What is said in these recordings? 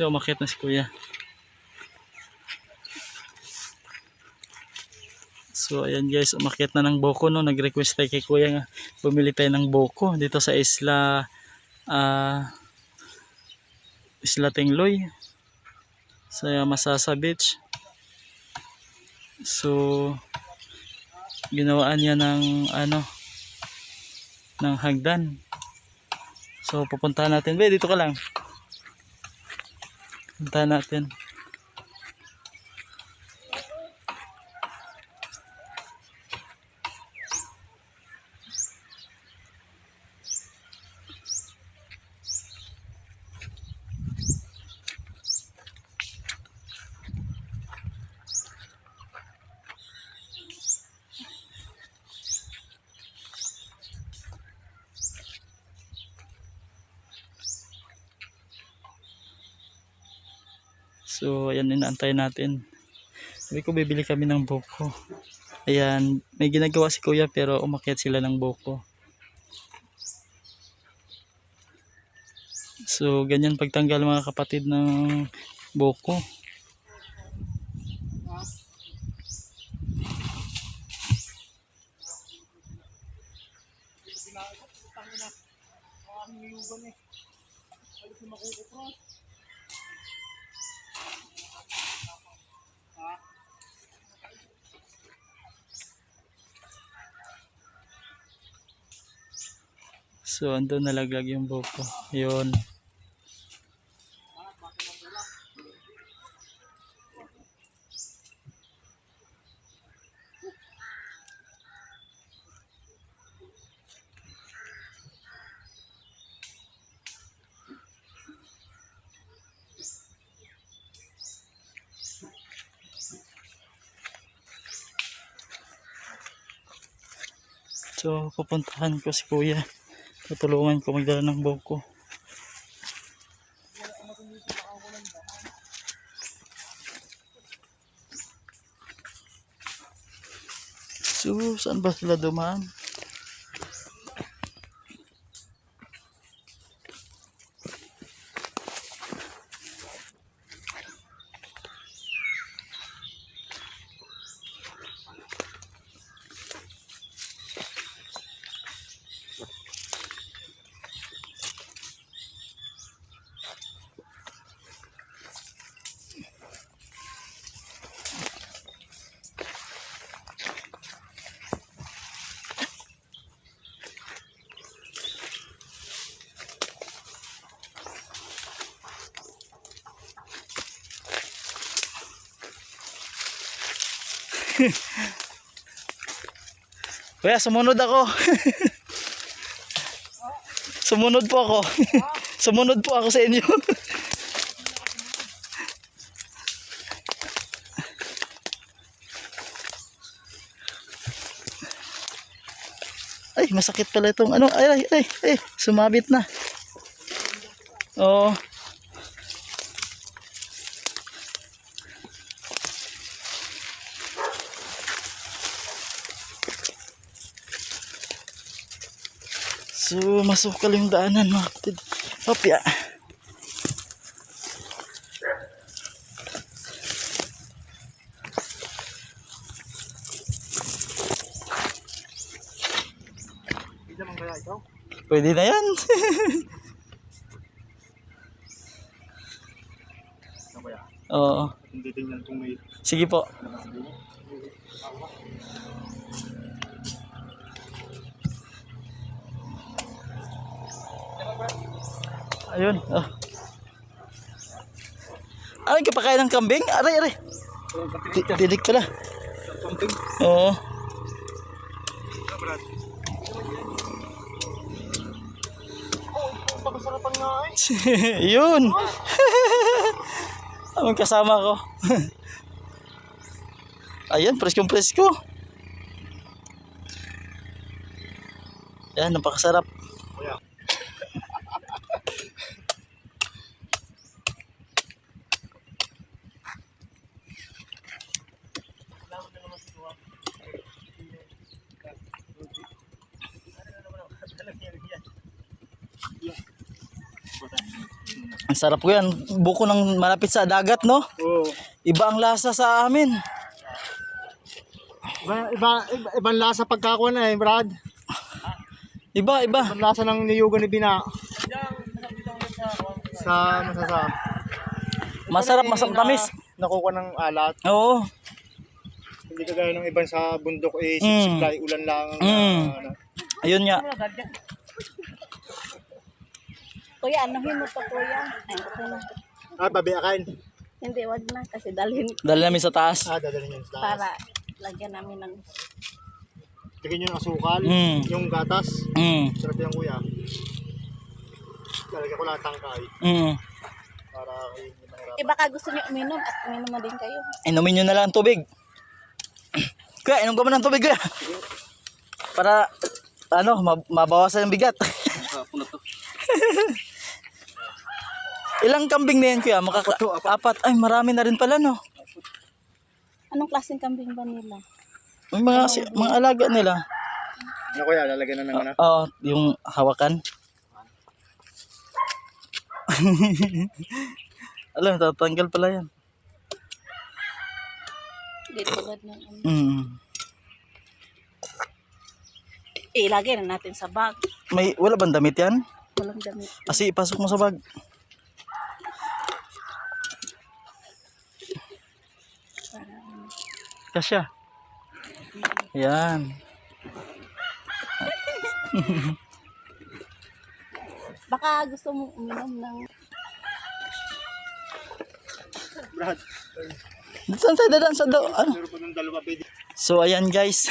So, umakit na si kuya. So, ayan guys, umakit na ng boko, no? Nag-request tayo kay kuya nga bumili tayo ng boko dito sa isla ah Isla Tingloy sa Masasa Beach. So, ginawaan niya ng ano ng hagdan. So, pupuntahan natin. Be, dito ka lang. Puntahan natin. So, ayan, inaantay natin. Sabi ko, bibili kami ng buko. Ayan, may ginagawa si kuya pero umakyat sila ng buko. So, ganyan pagtanggal mga kapatid ng buko. So, andun nalaglag yung buko. Yun. So, pupuntahan ko si kuya. Tutulungan ko magdala ng buko. So, saan ba sila dumaan? Kuya, sumunod ako. sumunod po ako. sumunod po ako sa inyo. ay, masakit pala itong ano. Ay, ay, ay, ay sumabit na. Oo. So, masukal yung daanan mga kapatid. Hopya. Pwede na yan. Oo. Sige po. Ayun. Oh. Ay, kapakain ng kambing? Aray, aray. Ti- Tinik pala. something. Oo. Pagkasarapan nga eh. Yun. Ang kasama ko. Ayan, preskong presko. Yan, napakasarap. Kuya. Ang sarap ko yan. Buko ng malapit sa dagat, no? Oo. Iba ang lasa sa amin. Iba, iba, iba, ibang lasa pagkakuha na eh, Brad. Iba, iba. Ibang lasa ng niyugan ni Bina. Sa masasa. Masarap, masarap, tamis. Nakuha ng alat. Oo. Hindi kagaya ng ibang sa bundok eh, Mm. siksiklay, ulan lang. Mm. ano. Ayun nga. Kuya, anuhin mo to kuya. Ay, okay na. Ah. Hindi, wag na. Kasi dalhin Dali namin sa taas. Ah, dadalhin yun sa taas. para lagyan namin ng... Tignan yung asukal, Mm. yung gatas. Mm. Sarap yan kuya. Lalagyan ko lang tangkay Mm. para hindi mahirap. Eh, baka gusto niyo uminom at uminom na din kayo. Inumin nyo na lang ang tubig. Kuya, inom ka mo ng tubig, kuya. Para, ano, ma- mabawasan yung bigat. Ilang kambing na yan, kuya? Makaka- apat. Ay, marami na rin pala, no? Anong klaseng kambing ba nila? May mga, si- mga alaga nila. Ano kuya, lalagyan na ng ano? Oo, yung hawakan. Alam, tatanggal pala yan. Hindi tulad ng ano. Mm. Eh, lagay na natin sa bag. May, wala bang damit yan? Walang damit. Kasi ipasok mo sa bag. Kasya. Yan. Baka gusto mo uminom ng... Brad, Saan tayo dadaan sa daw? Ano? So ayan guys.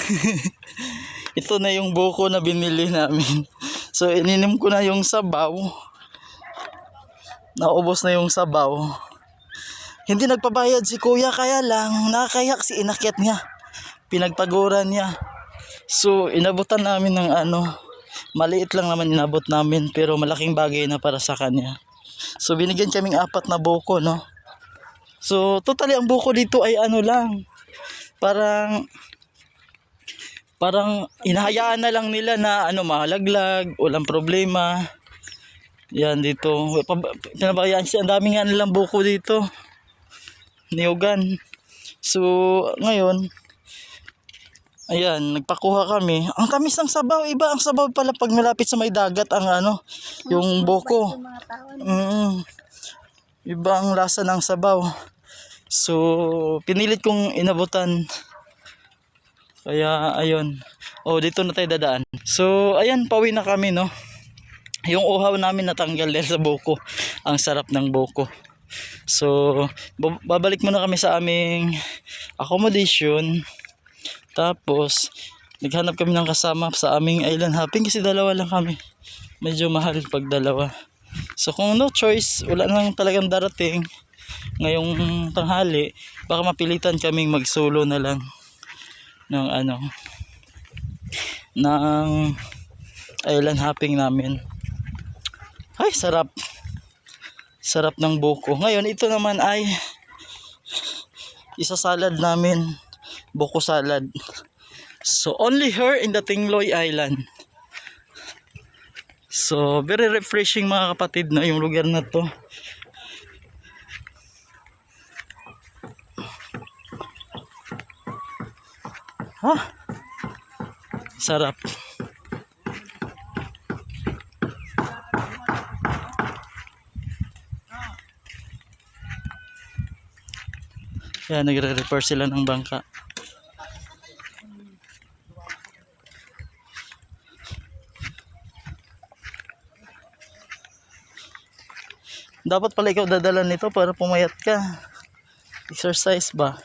Ito na yung buko na binili namin. So ininim ko na yung sabaw. Naubos na yung sabaw. Hindi nagpabayad si kuya kaya lang nakakaya kasi inakyat niya. Pinagpaguran niya. So inabutan namin ng ano. Maliit lang naman inabot namin pero malaking bagay na para sa kanya. So binigyan kaming apat na buko no. So totally ang buko dito ay ano lang. Parang parang inahayaan na lang nila na ano mahalaglag, walang problema. Yan dito. Pinabayaan siya. Ang dami nga nilang buko dito. Niyugan. So, ngayon, ayan, nagpakuha kami. Ang tamis ng sabaw. Iba ang sabaw pala pag malapit sa may dagat ang ano, yung tao. Mm. Iba ang lasa ng sabaw. So, pinilit kong inabutan. Kaya, ayun. Oh, dito na tayo dadaan. So, ayan, pauwi na kami, no? Yung uhaw namin natanggal dahil sa buko. Ang sarap ng buko. So, bab- babalik muna kami sa aming accommodation. Tapos, naghanap kami ng kasama sa aming island hopping kasi dalawa lang kami. Medyo mahal pag dalawa. So kung no choice, wala nang talagang darating ngayong tanghali, baka mapilitan kaming magsolo na lang ng ano ng island hopping namin. Ay, sarap. Sarap ng buko. Ngayon, ito naman ay isa salad namin. Buko salad. So, only her in the Tingloy Island. So, very refreshing mga kapatid na yung lugar na to. Ha? Sarap. Yan, nagre-repair sila ng bangka. Dapat pala ikaw dadala nito para pumayat ka. Exercise ba?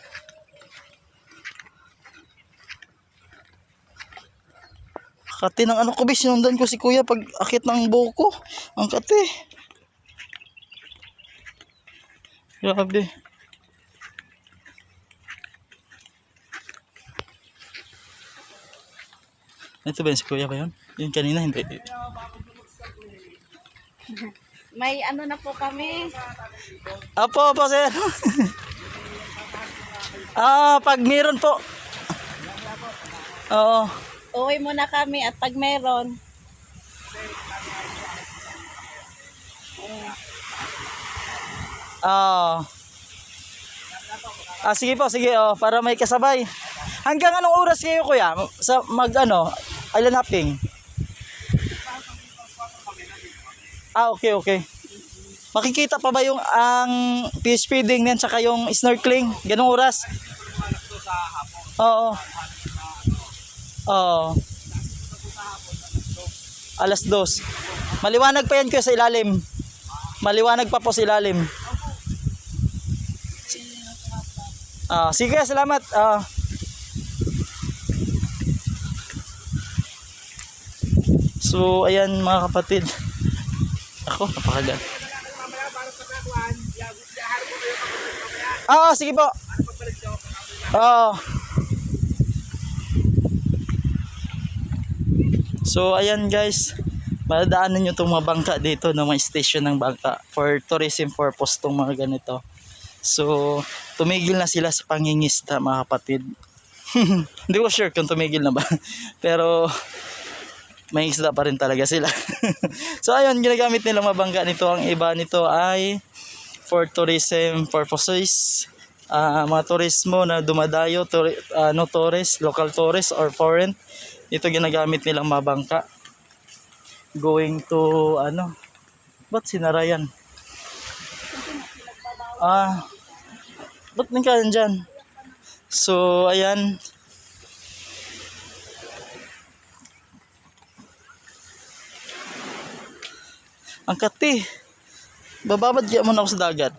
Kati ng ano ko bis, sinundan ko si kuya pag akit ng buko. Ang kati. Grabe. Ito ba yun si kuya ba yun? Yun kanina hindi. May ano na po kami. Apo, apo, sir. ah, pag meron po. Oo. Uwi muna kami at pag meron, Ah. ah, sige po, sige oh, para may kasabay. Hanggang anong oras kayo kuya? Sa mag ano, island hopping? Ah, okay, okay. Makikita pa ba yung ang fish feeding niyan tsaka yung snorkeling? Ganong oras? Oo. Oo. Alas dos. Maliwanag pa yan ko sa ilalim. Maliwanag pa po sa ilalim. Ah, sige, salamat. Ah. So, ayan mga kapatid. Ako, napakagal. Ah, sige po. Oo. So, ayan guys. Madadaanan nyo itong mga bangka dito na may station ng bangka for tourism purpose itong mga ganito. So, tumigil na sila sa pangingista mga kapatid. Hindi ko sure kung tumigil na ba. Pero, may isda pa rin talaga sila. so, ayun, ginagamit nila mga bangka nito. Ang iba nito ay for tourism purposes. Ah, mga turismo na dumadayo, turi, ano, tourist, local tourist or foreign. Ito ginagamit nilang mga bangka. Going to, ano, ba't sinara yan? Ah, ba't ka dyan? So, ayan. Ang kati. Bababad kaya muna ako sa dagat.